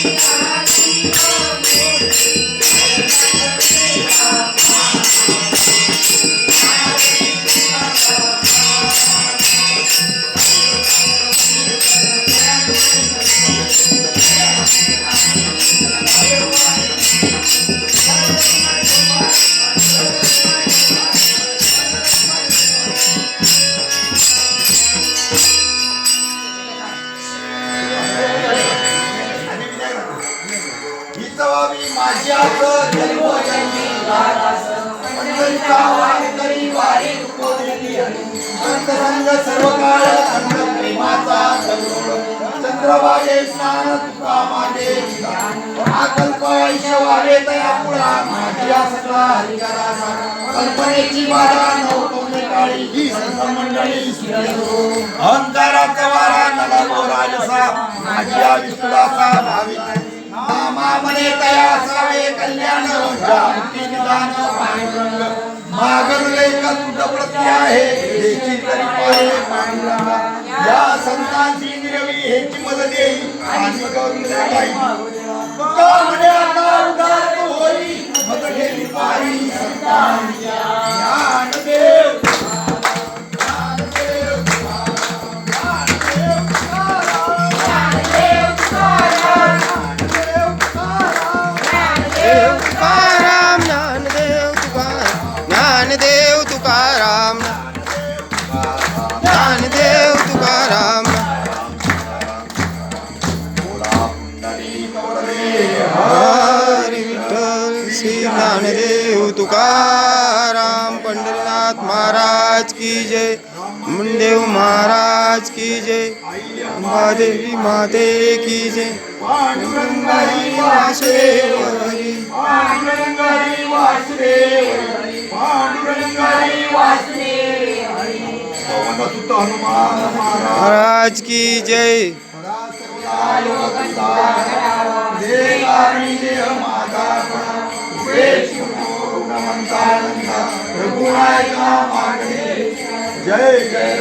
Thank you. राज्याचं जन्मोजन्मी पंढरीचा वारी संत संग सर्व काळ प्रेमाचा स्नान तुका माझे आयुष्य वारे तया पुढा माझी सगळा कल्पनेची बाधा काळी संत मंडळी अहंकाराचा वारा नलागो राजसा. माझी विष्णुदासा भाविक नामा असावे कल्याण जा पांडुरंग. प्रती आहे. हेची तरी या संतांची निरवी हेची मदत येईल आणि हरी विठ्ठल श्री ज्ञानदेव तुकाराम पंढरीनाथ महाराज की जय मुंडेव महाराज की जय महादेवी माते की जय. महाराज की जय. सदा रघुनायका जय जय